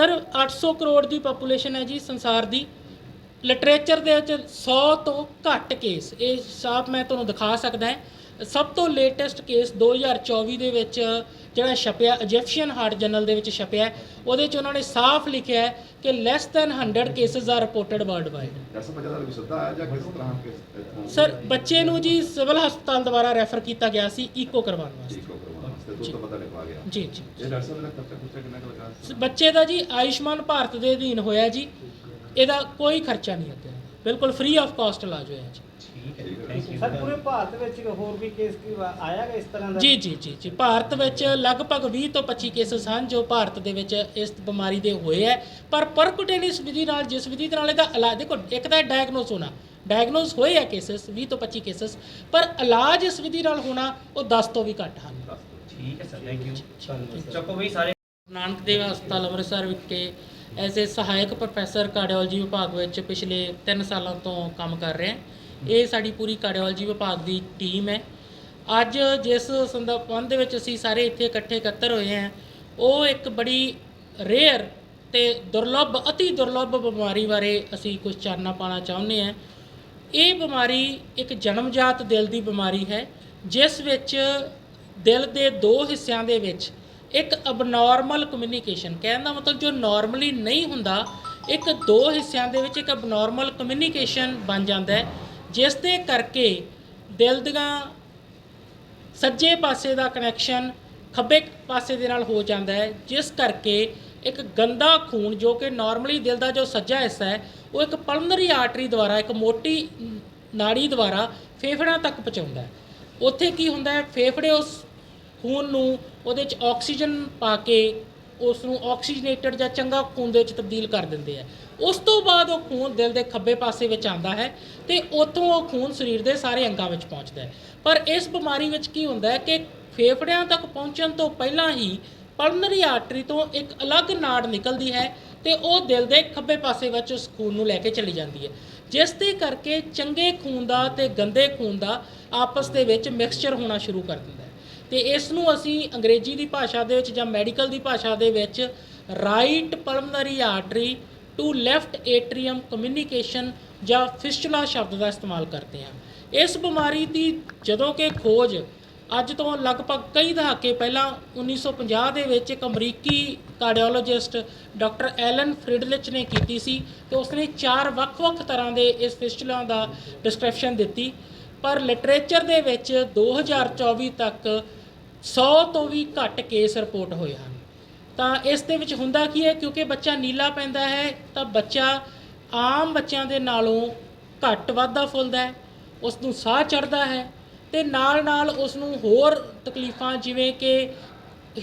Sir 800 crore ਦੀ population ਹੈ ਜੀ ਸੰਸਾਰ ਦੀ। ਲਿਟਰੇਚਰ ਦੇ ਵਿੱਚ 100 ਤੋਂ ਘੱਟ ਕੇਸ ਇਹ ਸਾਫ਼ ਮੈਂ ਤੁਹਾਨੂੰ ਦਿਖਾ ਸਕਦਾ ਹਾਂ। ਸਭ ਤੋਂ ਲੇਟੈਸਟ ਕੇਸ 2024 ਦੇ ਵਿੱਚ ਜਿਹੜਾ ਛਪਿਆ ਇਜਿਪਸ਼ੀਅਨ ਹਾਰਟ ਜਰਨਲ ਦੇ ਵਿੱਚ ਛਪਿਆ ਉਹਦੇ ਵਿੱਚ ਉਹਨਾਂ ਨੇ ਸਾਫ਼ ਲਿਖਿਆ ਹੈ ਕਿ less than 100 cases are reported world wide sir ਬੱਚੇ ਨੂੰ ਜੀ ਸਿਵਲ ਹਸਪਤਾਲ ਦੁਆਰਾ ਰੈਫਰ ਕੀਤਾ ਗਿਆ ਸੀ ਈਕੋ ਕਰਵਾਉਣ ਵਾਸਤੇ। ਪਤਾ ਗਿਆ। ਜੀ ਜੀ। ਇਹ ਡਾਕਟਰ ਸਾਹਿਬ ਦਾ ਖਰਚਾ ਖੁਰਚਾ ਕਿੰਨਾ ਕੁ ਲਗਾ? ਸ- ਬੱਚੇ ਦਾ ਜੀ ਆਯੁਸ਼ਮਾਨ ਭਾਰਤ ਦੇ ਅਧੀਨ ਹੋਇਆ ਜੀ। ਇਹਦਾ ਕੋਈ ਖਰਚਾ ਨਹੀਂ ਲੱਗਿਆ ਬਿਲਕੁਲ ਫ੍ਰੀ ਆਫ ਕਾਸਟ ਇਲਾਜ ਹੋਇਆ ਜੀ। ਠੀਕ ਹੈ ਥੈਂਕ ਯੂ ਸਰ ਪੂਰੇ ਭਾਰਤ ਵਿੱਚ ਹੋਰ ਵੀ ਕੇਸ ਕੀ ਆਇਆ ਹੈ ਇਸ ਤਰ੍ਹਾਂ ਦਾ? ਜੀ ਜੀ ਜੀ ਜੀ। ਭਾਰਤ ਵਿੱਚ ਲਗਭਗ 20 ਤੋਂ 25 ਕੇਸਸ ਹਨ ਜੋ ਭਾਰਤ ਦੇ ਵਿੱਚ ਇਸ ਬਿਮਾਰੀ ਦੇ ਹੋਏ ਹੈ। ਪਰ ਪਰਕੁਟੇਨਿਸ ਵਿਧੀ ਨਾਲ ਜਿਸ ਵਿਧੀ ਦੇ ਨਾਲ ਇਹਦਾ ਇਲਾਜ ਦੇਖੋ ਇੱਕ ਤਾਂ ਡਾਇਗਨੋਸ ਹੋਣਾ। ਡਾਇਗਨੋਸ ਹੋਏ ਹੈ ਕੇਸਸ 20 ਤੋਂ 25 ਕੇਸਸ ਪਰ ਇਲਾਜ ਇਸ ਵਿਧੀ ਨਾਲ ਹੋਣਾ ਉਹ 10 ਤੋਂ ਵੀ ਘੱਟ ਹਨ। ਠੀਕ ਹੈ ਸਰ ਥੈਂਕ ਯੂ ਚੱਕੋ ਬਈ ਸਾਰੇ। ਨਾਨਕ ਦੇਵ ਹਸਪਤਾਲ ਅੰਮ੍ਰਿਤਸਰ ਵਿਖੇ ਐਜ਼ ਏ ਸਹਾਇਕ ਪ੍ਰੋਫੈਸਰ ਕਾਰਡੀਓਲੋਜੀ ਵਿਭਾਗ ਵਿੱਚ ਪਿਛਲੇ 3 ਸਾਲਾਂ ਤੋਂ ਕੰਮ ਕਰ ਰਿਹਾ ਇਹ ਸਾਡੀ ਪੂਰੀ ਕਾਰਡੀਓਲੋਜੀ ਵਿਭਾਗ ਦੀ ਟੀਮ ਹੈ। ਅੱਜ ਜਿਸ ਸੰਦਰਭ ਦੇ ਵਿੱਚ ਅਸੀਂ ਸਾਰੇ ਇੱਥੇ ਇਕੱਠੇ ਇਕੱਤਰ ਹੋਏ ਹਾਂ ਉਹ ਇੱਕ ਬੜੀ ਰੇਅਰ ਤੇ ਦੁਰਲੱਭ ਅਤੀ ਦੁਰਲੱਭ ਬਿਮਾਰੀ ਬਾਰੇ ਅਸੀਂ ਕੁਝ ਚਾਨਣਾ ਪਾਣਾ ਚਾਹੁੰਦੇ ਹਾਂ। ਇਹ ਬਿਮਾਰੀ ਇੱਕ ਜਨਮਜਾਤ ਦਿਲ ਦੀ ਬਿਮਾਰੀ ਹੈ ਜਿਸ ਵਿੱਚ ਦਿਲ ਦੇ ਦੋ ਹਿੱਸਿਆਂ ਦੇ ਵਿੱਚ ਇੱਕ ਅਬਨੋਰਮਲ ਕਮਿਊਨੀਕੇਸ਼ਨ ਕਹਿਣ ਦਾ ਮਤਲਬ ਜੋ ਨਾਰਮਲੀ ਨਹੀਂ ਹੁੰਦਾ, ਇੱਕ ਦੋ ਹਿੱਸਿਆਂ ਦੇ ਵਿੱਚ ਇੱਕ ਅਬਨੋਰਮਲ ਕਮਿਊਨੀਕੇਸ਼ਨ ਬਣ ਜਾਂਦਾ ਹੈ, ਜਿਸ ਦੇ ਕਰਕੇ ਦਿਲ ਦੀਆਂ ਸੱਜੇ ਪਾਸੇ ਦਾ ਕਨੈਕਸ਼ਨ ਖੱਬੇ ਪਾਸੇ ਦੇ ਨਾਲ ਹੋ ਜਾਂਦਾ ਹੈ, ਜਿਸ ਕਰਕੇ ਇੱਕ ਗੰਦਾ ਖੂਨ ਜੋ ਕਿ ਨਾਰਮਲੀ ਦਿਲ ਦਾ ਜੋ ਸੱਜਾ ਹਿੱਸਾ ਹੈ, ਉਹ ਇੱਕ ਪਲਮਨਰੀ ਆਰਟਰੀ ਦੁਆਰਾ, ਇੱਕ ਮੋਟੀ ਨਾੜੀ ਦੁਆਰਾ ਫੇਫੜਿਆਂ ਤੱਕ ਪਹੁੰਚਾਉਂਦਾ ਹੈ। ਉੱਥੇ ਕੀ ਹੁੰਦਾ ਹੈ? ਫੇਫੜੇ ਉਸ ਖੂਨ ਨੂੰ ਉਹਦੇ 'ਚ ਆਕਸੀਜਨ ਪਾ ਕੇ ਉਸ ਨੂੰ ਆਕਸੀਜਨੇਟਡ ਜਾਂ ਚੰਗਾ ਖੂਨ ਦੇ ਵਿੱਚ ਤਬਦੀਲ ਕਰ ਦਿੰਦੇ ਆ। ਉਸ ਤੋਂ ਬਾਅਦ ਉਹ ਖੂਨ ਦਿਲ ਦੇ ਖੱਬੇ ਪਾਸੇ ਵਿੱਚ ਆਉਂਦਾ ਹੈ ਤੇ ਉੱਥੋਂ ਉਹ ਖੂਨ ਸਰੀਰ ਦੇ ਸਾਰੇ ਅੰਗਾਂ ਵਿੱਚ ਪਹੁੰਚਦਾ ਹੈ। ਪਰ ਇਸ ਬਿਮਾਰੀ ਵਿੱਚ ਕੀ ਹੁੰਦਾ ਹੈ ਕਿ ਫੇਫੜਿਆਂ ਤੱਕ ਪਹੁੰਚਣ ਤੋਂ ਪਹਿਲਾਂ ਹੀ ਪਲਮਨਰੀ ਆਰਟਰੀ ਤੋਂ ਇੱਕ ਅਲੱਗ ਨਾੜ ਨਿਕਲਦੀ ਹੈ ਤੇ ਉਹ ਦਿਲ ਦੇ ਖੱਬੇ ਪਾਸੇ ਵਿੱਚ ਉਸ ਖੂਨ ਨੂੰ ਲੈ ਕੇ ਚਲੀ ਜਾਂਦੀ ਹੈ। ਜਿਸ ਦੇ ਕਰਕੇ ਚੰਗੇ ਖੂਨ ਦਾ ਤੇ ਗੰਦੇ ਖੂਨ ਦਾ ਆਪਸ ਦੇ ਵਿੱਚ ਮਿਕਸਚਰ ਹੋਣਾ ਸ਼ੁਰੂ ਕਰ ਦਿੰਦਾ ਹੈ। ਤੇ ਇਸ ਨੂੰ ਅਸੀਂ ਅੰਗਰੇਜ਼ੀ ਦੀ ਭਾਸ਼ਾ ਦੇ ਵਿੱਚ ਜਾਂ ਮੈਡੀਕਲ ਦੀ ਭਾਸ਼ਾ ਦੇ ਵਿੱਚ right pulmonary artery to left atrium communication ਜਾਂ ਫਿਸਟੂਲਾ ਸ਼ਬਦ ਦਾ ਇਸਤੇਮਾਲ ਕਰਦੇ ਹਾਂ। ਇਸ ਬਿਮਾਰੀ ਦੀ ਜਦੋਂ ਕਿ ਖੋਜ ਅੱਜ ਤੋਂ ਲਗਭਗ ਕਈ ਦਹਾਕੇ ਪਹਿਲਾਂ 1950 ਦੇ ਵਿੱਚ ਇੱਕ ਅਮਰੀਕੀ ਕਾਰਡੀਓਲੋਜਿਸਟ ਡਾਕਟਰ ਐਲਨ ਫ੍ਰਿਡਲਿਚ ਨੇ ਕੀਤੀ ਸੀ ਤੇ ਉਸਨੇ ਚਾਰ ਵੱਖ-ਵੱਖ ਤਰ੍ਹਾਂ ਦੇ ਇਸ ਫਿਸਟੂਲਾ ਦਾ ਡਿਸਕ੍ਰਿਪਸ਼ਨ ਦਿੱਤੀ। ਪਰ ਲਿਟਰੇਚਰ ਦੇ ਵਿੱਚ 2024 ਤੱਕ 100 ਤੋਂ ਵੀ ਘੱਟ ਕੇਸ ਰਿਪੋਰਟ ਹੋਏ ਹਨ। ਤਾਂ ਇਸ ਦੇ ਵਿੱਚ ਹੁੰਦਾ ਕੀ ਹੈ, ਕਿਉਂਕਿ ਬੱਚਾ ਨੀਲਾ ਪੈਂਦਾ ਹੈ, ਤਾਂ ਬੱਚਾ ਆਮ ਬੱਚਿਆਂ ਦੇ ਨਾਲੋਂ ਘੱਟ ਵਾਧਾ ਫੁੱਲਦਾ ਹੈ ਉਸ ਨੂੰ ਸਾਹ ਚੜਦਾ ਹੈ ਤੇ ਨਾਲ ਨਾਲ ਉਸ ਨੂੰ ਹੋਰ ਤਕਲੀਫਾਂ ਜਿਵੇਂ ਕਿ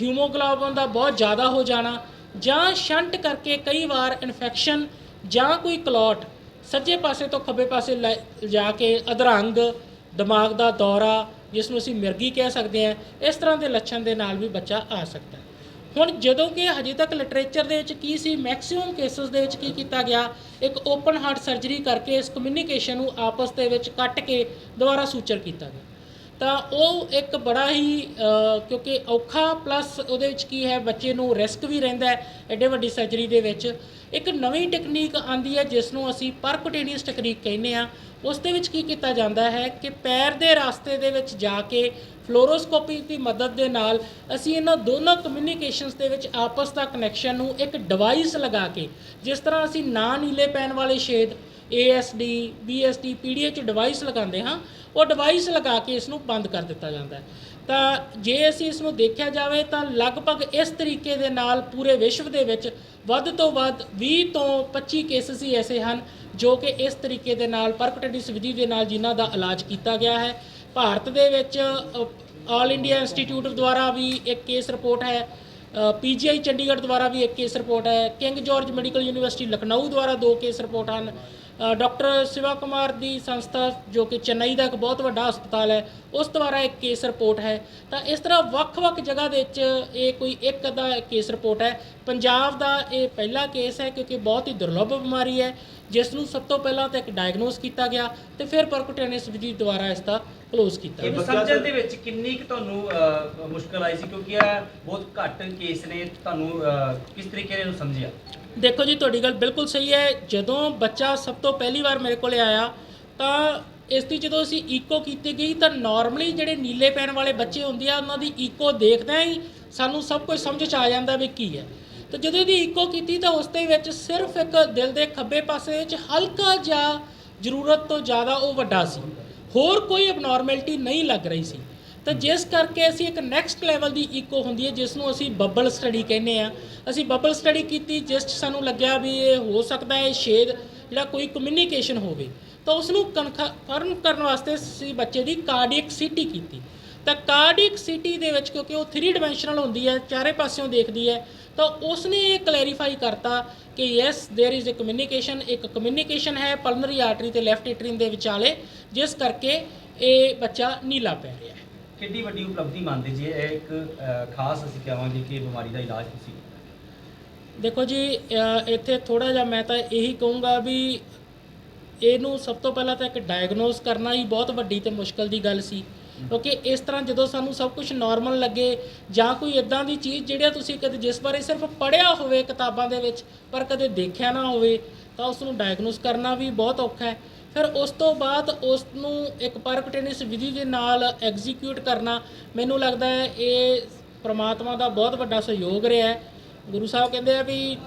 ਹੀਮੋਗਲੋਬਿਨ ਦਾ ਬਹੁਤ ਜ਼ਿਆਦਾ ਹੋ ਜਾਣਾ ਜਾਂ ਸ਼ੰਟ ਕਰਕੇ ਕਈ ਵਾਰ ਇਨਫੈਕਸ਼ਨ ਜਾਂ ਕੋਈ ਕਲੌਟ ਸੱਜੇ ਪਾਸੇ ਤੋਂ ਖੱਬੇ ਪਾਸੇ ਲੈ ਜਾ ਕੇ ਅਧਰੰਗ ਦਿਮਾਗ ਦਾ ਦੌਰਾ ਜਿਸ ਨੂੰ ਅਸੀਂ ਮਿਰਗੀ ਕਹਿ ਸਕਦੇ ਹਾਂ, ਇਸ ਤਰ੍ਹਾਂ ਦੇ ਲੱਛਣ ਦੇ ਨਾਲ ਵੀ ਬੱਚਾ ਆ ਸਕਦਾ ਹੁਣ ਜਦੋਂ ਕਿ ਹਜੇ ਤੱਕ ਲਿਟਰੇਚਰ ਦੇ ਵਿੱਚ ਕੀ ਸੀ ਮੈਕਸਿਮਮ ਕੇਸਸ ਦੇ ਵਿੱਚ ਕੀ ਕੀਤਾ ਗਿਆ, ਇੱਕ ਓਪਨ ਹਾਰਟ ਸਰਜਰੀ ਕਰਕੇ ਇਸ ਕਮਿਊਨੀਕੇਸ਼ਨ ਨੂੰ ਆਪਸ ਦੇ ਵਿੱਚ ਕੱਟ ਕੇ ਦੁਬਾਰਾ ਸੂਚਰ ਕੀਤਾ ਗਿਆ। ਤਾਂ ਉਹ ਇੱਕ ਬੜਾ ਹੀ ਕਿਉਂਕਿ ਔਖਾ ਪਲੱਸ ਉਹਦੇ ਵਿੱਚ ਕੀ ਹੈ, ਬੱਚੇ ਨੂੰ ਰਿਸਕ ਵੀ ਰਹਿੰਦਾ ਹੈ ਐਡੇ ਵੱਡੀ ਸਰਜਰੀ ਦੇ ਵਿੱਚ। ਇੱਕ ਨਵੀਂ ਟੈਕਨੀਕ ਆਂਦੀ ਹੈ ਜਿਸ ਨੂੰ ਅਸੀਂ ਪਰਕੁਟੇਨੀਅਸ ਟੈਕਨੀਕ ਕਹਿੰਦੇ ਆ ਉਸ ਦੇ ਵਿੱਚ ਕੀ ਕੀਤਾ ਜਾਂਦਾ ਹੈ ਕਿ ਪੈਰ ਦੇ ਰਸਤੇ ਦੇ ਵਿੱਚ ਜਾ ਕੇ ਫਲੋਰੋਸਕੋਪੀ ਦੀ ਮਦਦ ਦੇ ਨਾਲ ਅਸੀਂ ਇਹਨਾਂ ਦੋਨਾਂ ਕਮਿਊਨੀਕੇਸ਼ਨਸ ਦੇ ਵਿੱਚ ਆਪਸ ਦਾ ਕਨੈਕਸ਼ਨ ਨੂੰ ਇੱਕ ਡਿਵਾਈਸ ਲਗਾ ਕੇ, ਜਿਸ ਤਰ੍ਹਾਂ ਅਸੀਂ ਨਾ ਨੀਲੇ ਪੈਣ ਵਾਲੇ ਛੇਦ ASD BSD PDA ਚ ਡਿਵਾਈਸ ਲਗਾਉਂਦੇ ਹਾਂ, ਉਹ ਡਿਵਾਈਸ ਲਗਾ ਕੇ ਇਸ ਨੂੰ ਬੰਦ ਕਰ ਦਿੱਤਾ ਜਾਂਦਾ ਹੈ। ਤਾਂ ਜੇ ਅਸੀਂ ਇਸ ਨੂੰ ਦੇਖਿਆ ਜਾਵੇ ਤਾਂ ਲਗਭਗ ਇਸ ਤਰੀਕੇ ਦੇ ਨਾਲ ਪੂਰੇ ਵਿਸ਼ਵ ਦੇ ਵਿੱਚ ਵੱਧ ਤੋਂ ਵੱਧ 20 ਤੋਂ 25 ਕੇਸਸ ਹੀ ਐਸੇ ਹਨ ਜੋ ਕਿ ਇਸ ਤਰੀਕੇ ਦੇ ਨਾਲ ਪਰਕਟੈਂਟਿਸ ਵਿਧੀ ਦੇ ਨਾਲ ਜਿਨ੍ਹਾਂ ਦਾ ਇਲਾਜ ਕੀਤਾ ਗਿਆ ਹੈ। ਭਾਰਤ ਦੇ ਵਿੱਚ ਆਲ ਇੰਡੀਆ ਇੰਸਟੀਚਿਊਟ ਦੁਆਰਾ ਵੀ ਇੱਕ ਕੇਸ ਰਿਪੋਰਟ ਹੈ ਪੀਜੀਆਈ ਚੰਡੀਗੜ੍ਹ ਦੁਆਰਾ ਵੀ ਇੱਕ ਕੇਸ ਰਿਪੋਰਟ ਹੈ King George medical university Lucknow ਦੁਆਰਾ ਦੋ ਕੇਸ ਰਿਪੋਰਟ ਹਨ ਡਾਕਟਰ ਸ਼ਿਵਾ ਕੁਮਾਰ ਦੀ ਸੰਸਥਾ ਜੋ ਕਿ ਚੇਨਈ ਦਾ ਇੱਕ ਬਹੁਤ ਵੱਡਾ ਹਸਪਤਾਲ ਹੈ, ਉਸ ਦੁਆਰਾ ਇੱਕ ਕੇਸ ਰਿਪੋਰਟ ਹੈ। ਤਾਂ ਇਸ ਤਰ੍ਹਾਂ ਵੱਖ-ਵੱਖ ਜਗ੍ਹਾ ਦੇ ਵਿੱਚ ਇਹ ਕੋਈ ਇੱਕ ਅੱਧਾ ਕੇਸ ਰਿਪੋਰਟ ਹੈ। ਪੰਜਾਬ ਦਾ ਇਹ ਪਹਿਲਾ ਕੇਸ ਹੈ ਕਿਉਂਕਿ ਬਹੁਤ ਹੀ ਦੁਰਲੱਭ ਬਿਮਾਰੀ ਹੈ। ਜਿਸ ਨੂੰ ਸਭ ਤੋਂ ਪਹਿਲਾਂ ਤਾਂ ਇੱਕ ਡਾਇਗਨੋਸ ਕੀਤਾ ਗਿਆ ਤੇ ਫਿਰ ਪਰਕੂਟੇਨਿਸ ਵਿਧੀ ਦੁਆਰਾ ਇਸ ਦਾ ਕਲੋਜ਼ ਕੀਤਾ ਗਿਆ। ਇਹਨੂੰ ਸਮਝਣ ਦੇ ਵਿੱਚ ਕਿੰਨੀ ਕੁ ਤੁਹਾਨੂੰ ਅਹ, ਮੁਸ਼ਕਲ ਆਈ ਸੀ? ਕਿਉਂਕਿ ਇਹ ਬਹੁਤ ਘੱਟ ਕੇਸ ਨੇ ਤੁਹਾਨੂੰ ਅਹ, ਕਿਸ ਤਰੀਕੇ ਨਾਲ ਇਹਨੂੰ ਸਮਝਿਆ? ਦੇਖੋ ਜੀ ਤੁਹਾਡੀ ਗੱਲ ਬਿਲਕੁਲ ਸਹੀ ਹੈ। ਜਦੋਂ ਬੱਚਾ ਸਭ ਤੋਂ ਪਹਿਲੀ ਵਾਰ ਮੇਰੇ ਕੋਲੇ ਆਇਆ ਤਾਂ ਇਸ ਦੀ ਜਦੋਂ ਅਸੀਂ ਈਕੋ ਕੀਤੀ ਗਈ ਤਾਂ ਨਾਰਮਲੀ ਜਿਹੜੇ ਨੀਲੇ ਪੈਣ ਵਾਲੇ ਬੱਚੇ ਹੁੰਦੇ ਆ ਉਹਨਾਂ ਦੀ ਈਕੋ ਦੇਖਦਿਆਂ ਹੀ ਸਾਨੂੰ ਸਭ ਕੁਝ ਸਮਝ ਚ ਆ ਜਾਂਦਾ ਵੀ ਕੀ ਹੈ। ਤਾਂ ਜਦੋਂ ਇਹਦੀ ਈਕੋ ਕੀਤੀ ਤਾਂ ਉਸ ਦੇ ਵਿੱਚ ਸਿਰਫ ਇੱਕ ਦਿਲ ਦੇ ਖੱਬੇ ਪਾਸੇ ਵਿੱਚ ਹਲਕਾ ਜਿਹਾ ਜ਼ਰੂਰਤ ਤੋਂ ਜ਼ਿਆਦਾ ਉਹ ਵੱਡਾ ਸੀ। ਹੋਰ ਕੋਈ ਅਬਨੋਰਮੈਲਿਟੀ ਨਹੀਂ ਲੱਗ ਰਹੀ ਸੀ। ਤਾਂ ਜਿਸ ਕਰਕੇ ਅਸੀਂ ਇੱਕ ਨੈਕਸਟ ਲੈਵਲ ਦੀ ਈਕੋ ਹੁੰਦੀ ਹੈ, ਜਿਸ ਨੂੰ ਅਸੀਂ ਬੱਬਲ ਸਟੱਡੀ ਕਹਿੰਦੇ ਆ ਅਸੀਂ ਬਬਲ ਸਟੱਡੀ ਕੀਤੀ, ਜਿਸ 'ਚ ਸਾਨੂੰ ਲੱਗਿਆ ਵੀ ਇਹ ਹੋ ਸਕਦਾ ਹੈ ਸ਼ੇਦ ਜਿਹੜਾ ਕੋਈ ਕਮਿਊਨੀਕੇਸ਼ਨ ਹੋਵੇ। ਤਾਂ ਉਸ ਨੂੰ ਕਨਫਰਮ ਕਰਨ ਵਾਸਤੇ ਅਸੀਂ ਬੱਚੇ ਦੀ ਕਾਰਡੀਅਕ ਸੀਟੀ ਕੀਤੀ। ਤਾਂ ਕਾਰਡੀਅਕ ਸਿਟੀ ਦੇ ਵਿੱਚ ਕਿਉਂਕਿ ਉਹ 3 ਡਾਈਮੈਂਸ਼ਨਲ ਹੁੰਦੀ ਹੈ, ਚਾਰੇ ਪਾਸਿਓਂ ਦੇਖਦੀ ਹੈ ਤਾਂ ਉਸ ਨੇ ਇਹ ਕਲੈਰੀਫਾਈ ਕਰਤਾ ਕਿ yes there is a communication ਇੱਕ ਕਮਿਊਨੀਕੇਸ਼ਨ ਹੈ ਪਲਮਨਰੀ ਆਰਟਰੀ ਤੇ ਲੈਫਟ ਐਟਰੀਨ ਦੇ ਵਿਚਾਲੇ ਜਿਸ ਕਰਕੇ ਇਹ ਬੱਚਾ ਨੀਲਾ ਪੈ ਰਿਹਾ ਹੈ ਕਿੰਨੀ ਵੱਡੀ ਉਪਲਬਧੀ ਮੰਨਦੇ ਜੀ ਇਹ ਇੱਕ ਅਹ, ਖਾਸ ਅਸੀਂ ਕਹਾਂਗੇ ਕਿ ਇਹ ਬਿਮਾਰੀ ਦਾ ਇਲਾਜ ਤੁਸੀਂ ਦੇਖੋ ਜੀ ਅ, ਇੱਥੇ ਥੋੜਾ ਜਿਹਾ ਮੈਂ ਤਾਂ ਇਹੀ ਕਹੂੰਗਾ ਵੀ ਇਹਨੂੰ ਸਭ ਤੋਂ ਪਹਿਲਾਂ ਤਾਂ ਇੱਕ ਡਾਇਗਨੋਸ ਕਰਨਾ ਹੀ ਬਹੁਤ ਵੱਡੀ ਤੇ ਮੁਸ਼ਕਲ ਦੀ ਗੱਲ ਸੀ ਕਿਉਂਕਿ ਇਸ ਤਰ੍ਹਾਂ ਜਦੋਂ ਸਾਨੂੰ ਸਭ ਕੁਝ ਨਾਰਮਲ ਲੱਗੇ ਜਾਂ ਕੋਈ ਇਦਾਂ ਦੀ ਚੀਜ਼ ਜਿਹੜਾ ਤੁਸੀਂ ਕਦੇ ਜਿਸ ਬਾਰੇ ਸਿਰਫ ਪੜ੍ਹਿਆ ਹੋਵੇ ਕਿਤਾਬਾਂ ਦੇ ਵਿੱਚ, ਪਰ ਕਦੇ ਦੇਖਿਆ ਨਾ ਹੋਵੇ, ਤਾਂ ਉਸ ਨੂੰ ਡਾਇਗਨੋਸ ਕਰਨਾ ਵੀ ਬਹੁਤ ਔਖਾ ਹੈ। ਫਿਰ ਉਸ ਤੋਂ ਬਾਅਦ ਉਸ ਨੂੰ ਇੱਕ ਪਰਕਟੇਨਿਸ ਵਿਧੀ ਦੇ ਨਾਲ ਐਗਜ਼ੀਕਿਊਟ ਕਰਨਾ, ਮੈਨੂੰ ਲੱਗਦਾ ਹੈ ਇਹ ਪ੍ਰਮਾਤਮਾ ਦਾ ਬਹੁਤ ਵੱਡਾ ਸਹਿਯੋਗ ਰਿਹਾ ਹੈ। ਗੁਰੂ ਸਾਹਿਬ ਕਹਿੰਦੇ ਆ ਵੀ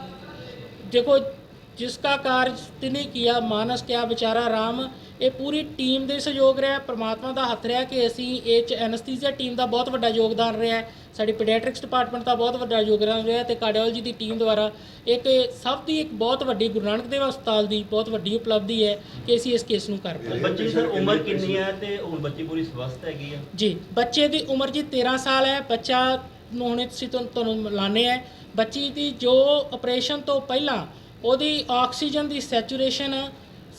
ਦੇਖੋ ਜਿਸਕਾ ਕਾਰਜ ਤਿਨੇ ਕੀਆ ਮਾਨਸ ਕਿਆ ਵਿਚਾਰਾ ਰਾਮ ਇਹ ਪੂਰੀ ਟੀਮ ਦੇ ਸਹਿਯੋਗ ਰਿਹਾ ਪ੍ਰਮਾਤਮਾ ਦਾ ਹੱਥ ਰਿਹਾ ਕਿ ਅਸੀਂ ਇਹ ਚ ਐਨਸਥੀਸੀਆ ਟੀਮ ਦਾ ਬਹੁਤ ਵੱਡਾ ਯੋਗਦਾਨ ਰਿਹਾ ਹੈ ਸਾਡੀ ਪੀਡੀਆਟ੍ਰਿਕਸ ਡਿਪਾਰਟਮੈਂਟ ਦਾ ਬਹੁਤ ਵੱਡਾ ਯੋਗਦਾਨ ਰਿਹਾ ਤੇ ਕਾਰਡੀਓਲੋਜੀ ਦੀ ਟੀਮ ਦੁਆਰਾ ਇੱਕ ਸਭ ਦੀ ਇੱਕ ਬਹੁਤ ਵੱਡੀ ਗੁਰੂ ਨਾਨਕ ਦੇਵ ਹਸਪਤਾਲ ਦੀ ਬਹੁਤ ਵੱਡੀ ਉਪਲਬਧੀ ਹੈ ਕਿ ਅਸੀਂ ਇਸ ਕੇਸ ਨੂੰ ਕਰ ਪਾਏ ਬੱਚੇ ਦੀ ਸਰ ਉਮਰ ਕਿੰਨੀ ਹੈ ਤੇ ਹੁਣ ਬੱਚੀ ਪੂਰੀ ਸਵਸਥ ਹੈਗੀ ਆ ਜੀ ਬੱਚੇ ਦੀ ਉਮਰ ਜੀ 13 ਸਾਲ ਹੈ ਬੱਚਾ ਨੂੰ ਹੁਣੇ ਤੁਸੀਂ ਤੁਹਾਨੂੰ ਤੁਹਾਨੂੰ ਮਿਲਾਨੇ ਹੈ ਬੱਚੀ ਦੀ ਜੋ ਆਪਰੇਸ਼ਨ ਤੋਂ ਪਹਿਲਾਂ ਉਹਦੀ ਆਕਸੀਜਨ ਦੀ ਸੈਚੂਰੇਸ਼ਨ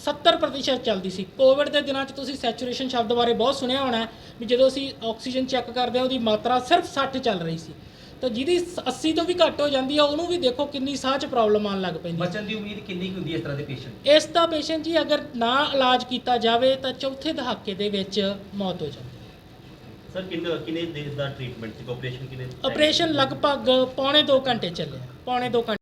70% ਚੱਲਦੀ ਸੀ। ਕੋਵਿਡ ਦੇ ਦਿਨਾਂ 'ਚ ਤੁਸੀਂ ਸੈਚੂਰੇਸ਼ਨ ਸ਼ਬਦ ਬਾਰੇ ਬਹੁਤ ਸੁਣਿਆ ਹੋਣਾ ਵੀ ਜਦੋਂ ਅਸੀਂ ਆਕਸੀਜਨ ਚੈੱਕ ਕਰਦੇ ਹਾਂ ਉਹਦੀ ਮਾਤਰਾ ਸਿਰਫ 60 ਚੱਲ ਰਹੀ ਸੀ। ਤਾਂ ਜਿਹਦੀ 80 ਤੋਂ ਵੀ ਘੱਟ ਹੋ ਜਾਂਦੀ ਆ ਉਹਨੂੰ ਵੀ ਦੇਖੋ ਕਿੰਨੀ ਸਾਹ 'ਚ ਪ੍ਰੋਬਲਮ ਆਉਣ ਲੱਗ ਪੈਂਦੀ ਹੈ ਬਚਣ ਦੀ ਉਮੀਦ ਕਿੰਨੀ ਕੁ ਹੁੰਦੀ ਹੈ ਇਸ ਤਰ੍ਹਾਂ ਦੇ ਪੇਸ਼ੈਂਟ ਇਸ ਦਾ ਪੇਸ਼ੈਂਟ ਜੀ ਅਗਰ ਨਾ ਇਲਾਜ ਕੀਤਾ ਜਾਵੇ ਤਾਂ ਚੌਥੇ ਦਹਾਕੇ ਦੇ ਵਿੱਚ ਮੌਤ ਹੋ ਜਾਂਦੀ ਹੈ। ਸਰ ਕਿੰਨੇ ਕਿੰਨੇ ਦਿਨ ਦਾ ਟ੍ਰੀਟਮੈਂਟ ਸੀ? ਆਪਰੇਸ਼ਨ ਕਿੰਨੇ ਆਪਰੇਸ਼ਨ ਲਗਭਗ ਪੌਣੇ 2 ਘੰਟੇ ਚੱਲਿਆ ਪੌਣੇ 2 ਘੰਟੇ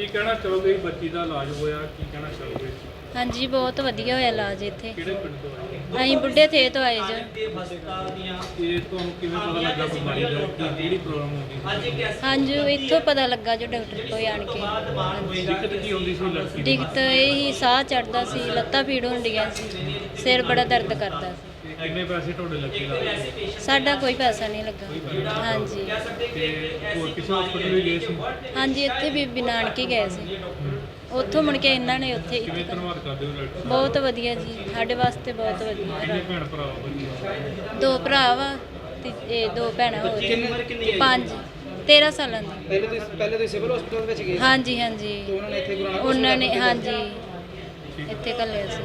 ਕੀ ਕਹਿਣਾ ਚਾਹੋਗੇ ਬੱਚੀ ਦਾ ਇਲਾਜ ਹੋਇਆ ਕੀ ਕਹਿਣਾ ਚਾਹੋਗੇ? ਹਾਂਜੀ ਬਹੁਤ ਵਧੀਆ ਹੋਇਆ ਇਲਾਜ ਇੱਥੇ। ਕਿਹੜੇ ਪਿੰਡ ਤੋਂ ਆਏ? ਅਸੀਂ ਬੁੱਢੇ ਥੇ ਤੋਂ ਆਏ ਜੋ। ਇਹ ਤੁਹਾਨੂੰ ਕਿਵੇਂ ਪਤਾ ਲੱਗਾ ਬਿਮਾਰੀ ਦਾ? ਕੀ ਕਿਹੜੀ ਪ੍ਰੋਬਲਮ ਹੁੰਦੀ ਸੀ ਹਾਂਜੀ ਇੱਥੋਂ ਪਤਾ ਲੱਗਾ ਜੋ ਡਾਕਟਰ ਕੋਲ ਆਣ ਕੇ। ਹਾਂਜੀ। ਦਿੱਕਤ ਕੀ ਹੁੰਦੀ ਸੀ ਲੜਕੀ ਨੂੰ? ਦਿੱਕਤ ਇਹ ਹੀ ਸਾਹ ਚੜਦਾ ਸੀ ਲੱਤਾਂ ਪੀੜ ਹੁੰਦੀਆਂ ਸੀ ਸਿਰ ਬੜਾ ਦਰਦ ਕਰਦਾ ਸੀ। ਕਿੰਨੇ ਪੈਸੇ ਤੁਹਾਡੇ ਲੱਗੇ ਲੱਗੇ ਸਾਡਾ ਕੋਈ ਪੈਸਾ ਨਹੀਂ ਲੱਗਾ। ਹਾਂਜੀ। ਤੇ ਹੋਰ ਕਿਸੇ ਹਸਪਤਾਲ ਵੀ ਗਏ ਸੀ? ਹਾਂਜੀ ਇੱਥੇ ਬੀਬੀ ਨਾਨਕੀ ਗਏ ਸੀ। ਉੱਥੋਂ ਮੁੜ ਕੇ ਇਹਨਾਂ ਨੇ ਉੱਥੇ ਕਿਵੇਂ ਧੰਨਵਾਦ ਕਰਦੇ ਹੋ ਡਾਕਟਰ ਬਹੁਤ ਵਧੀਆ ਜੀ। ਸਾਡੇ ਵਾਸਤੇ ਬਹੁਤ ਵਧੀਆ। ਕਿੰਨੇ ਭੈਣ ਭਰਾ ਹੋ ਦੋ ਭਰਾ ਵਾ ਤੇ ਇਹ ਦੋ ਭੈਣਾਂ ਹੋਰ ਪੰਜ 13 ਸਾਲਾਂ ਦੀ। ਪਹਿਲੇ ਤੁਸੀਂ ਪਹਿਲੇ ਤੁਸੀਂ ਸਿਵਲ ਹਸਪੀਟਲ ਵਿੱਚ ਗਏ ਹਾਂਜੀ ਹਾਂਜੀ। ਉਹਨਾਂ ਨੇ ਇੱਥੇ ਗੁਰੂ ਨਾਨਕ ਉਹਨਾਂ ਨੇ ਹਾਂਜੀ। ਇੱਥੇ ਕੱਲਿਆ ਸੀ।